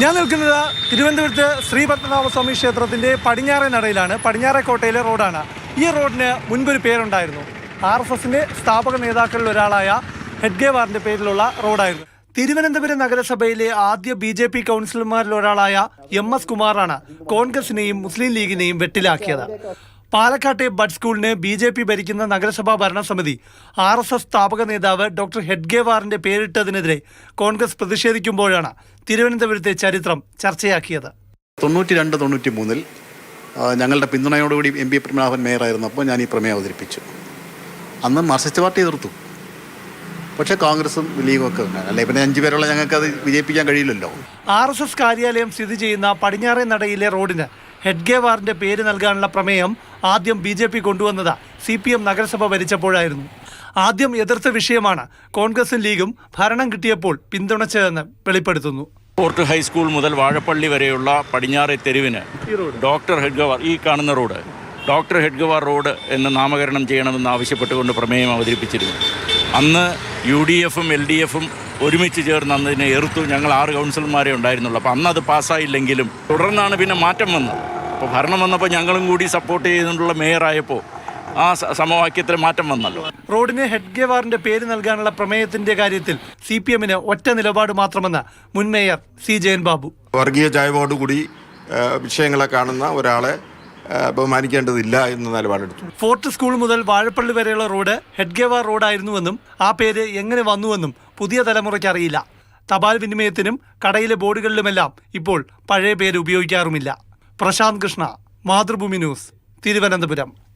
ഞാൻ നിൽക്കുന്നത് തിരുവനന്തപുരത്ത് ശ്രീ പത്മനാഭസ്വാമി ക്ഷേത്രത്തിന്റെ പടിഞ്ഞാറേ നടയിലാണ്. പടിഞ്ഞാറേ കോട്ടയിലെ റോഡാണ്. ഈ റോഡിന് മുൻപൊരു പേരുണ്ടായിരുന്നു. ആർ എസ് എസിന്റെ സ്ഥാപക നേതാക്കളിൽ ഒരാളായ ഹെഡ്ഗേവാറിന്റെ പേരിലുള്ള റോഡായിരുന്നു. തിരുവനന്തപുരം നഗരസഭയിലെ ആദ്യ ബി ജെ പി കൗൺസിലർമാരിൽ ഒരാളായ എം എസ് കുമാറാണ് കോൺഗ്രസിനെയും മുസ്ലിം ലീഗിനെയും വെട്ടിലാക്കിയത്. പാലക്കാട്ടെ ബഡ് സ്കൂളിന് ബി ജെ പി ഭരിക്കുന്ന നഗരസഭാ ഭരണസമിതി ആർ എസ് എസ് സ്ഥാപക നേതാവ് ഡോക്ടർ ഹെഡ്ഗേവാറിന്റെ പേരിട്ടതിനെതിരെ കോൺഗ്രസ് പ്രതിഷേധിക്കുമ്പോഴാണ് തിരുവനന്തപുരത്തെ ചരിത്രം ചർച്ചയാക്കിയത്. തൊണ്ണൂറ്റി രണ്ട് തൊണ്ണൂറ്റി മൂന്നിൽ ഞങ്ങളുടെ പിന്തുണയോടുകൂടി എം പി പത്മനാഭൻ മേയറായിരുന്നപ്പോൾ ഞാൻ ഈ പ്രമേയം അവതരിപ്പിച്ചു. അന്ന് മാർക്സിസ്റ്റ് പാർട്ടി എതിർത്തു. പക്ഷേ കോൺഗ്രസും ലീഗും ഒക്കെ അല്ലെ പിന്നെ അഞ്ചു പേരുള്ള ഞങ്ങൾക്ക് അത് വിജയിപ്പിക്കാൻ കഴിയില്ലല്ലോ. ആർ എസ് എസ് കാര്യാലയം സ്ഥിതി ചെയ്യുന്ന പടിഞ്ഞാറേ നടയിലെ റോഡിന് ഹെഡ്ഗേവാറിന്റെ പേര് നൽകാനുള്ള പ്രമേയം ആദ്യം ബി ജെ പി കൊണ്ടുവന്നത് സി പി എം നഗരസഭ ഭരിച്ചപ്പോഴായിരുന്നു. ആദ്യം എതിർത്ത വിഷയമാണ് കോൺഗ്രസും ലീഗും ഭരണം കിട്ടിയപ്പോൾ പിന്തുണച്ചതെന്ന് വെളിപ്പെടുത്തുന്നു. ഫോർട്ട് ഹൈസ്കൂൾ മുതൽ വാഴപ്പള്ളി വരെയുള്ള പടിഞ്ഞാറെ തെരുവിന് ഡോക്ടർ ഹെഡ്ഗവാർ ഈ കാണുന്ന റോഡ് ഡോക്ടർ ഹെഡ്ഗവാർ റോഡ് എന്ന് നാമകരണം ചെയ്യണമെന്ന് ആവശ്യപ്പെട്ടുകൊണ്ട് പ്രമേയം അവതരിപ്പിച്ചിരുന്നു. അന്ന് യു ഡി എഫും എൽ ഡി എഫും ഒരുമിച്ച് ചേർന്ന് അന്നതിനെ എറുത്തു ഞങ്ങൾ ആറ് കൗൺസിലർമാരെ ഉണ്ടായിരുന്നുള്ളൂ. അപ്പോൾ അന്ന് അത് പാസ്സായില്ലെങ്കിലും തുടർന്നാണ് പിന്നെ മാറ്റം വന്നത്. അപ്പോൾ ഭരണം വന്നപ്പോൾ ഞങ്ങളും കൂടി സപ്പോർട്ട് ചെയ്തുകൊണ്ടുള്ള മേയറായപ്പോൾ ആ സമവാക്യത്തിൽ മാറ്റം വന്നല്ലോ. റോഡിന് ഹെഡ് ഹെഡ്ഗേവാറിന്റെ പേര് നൽകാനുള്ള പ്രമേയത്തിന്റെ കാര്യത്തിൽ സി പി എമ്മിന് ഒറ്റ നിലപാട് മാത്രമെന്ന് മുൻ മേയർ സി ജയൻ ബാബു. വർഗീയ ചായവോടുകൂടി വിഷയങ്ങളെ കാണുന്ന ഒരാളെ ബഹുമാനിക്കേണ്ടതില്ല എന്ന നിലപാടെടുത്തു. ഫോർട്ട് സ്കൂൾ മുതൽ വാഴപ്പള്ളി വരെയുള്ള റോഡ് ഹെഡ്ഗേവാർ റോഡായിരുന്നുവെന്നും ആ പേര് എങ്ങനെ വന്നുവെന്നും പുതിയ തലമുറയ്ക്ക് അറിയില്ല. തപാൽ വിനിമയത്തിനും കടയിലെ ബോർഡുകളിലുമെല്ലാം ഇപ്പോൾ പഴയ പേര് ഉപയോഗിക്കാറുമില്ല. പ്രശാന്ത് കൃഷ്ണ മാതൃഭൂമി ന്യൂസ് തിരുവനന്തപുരം.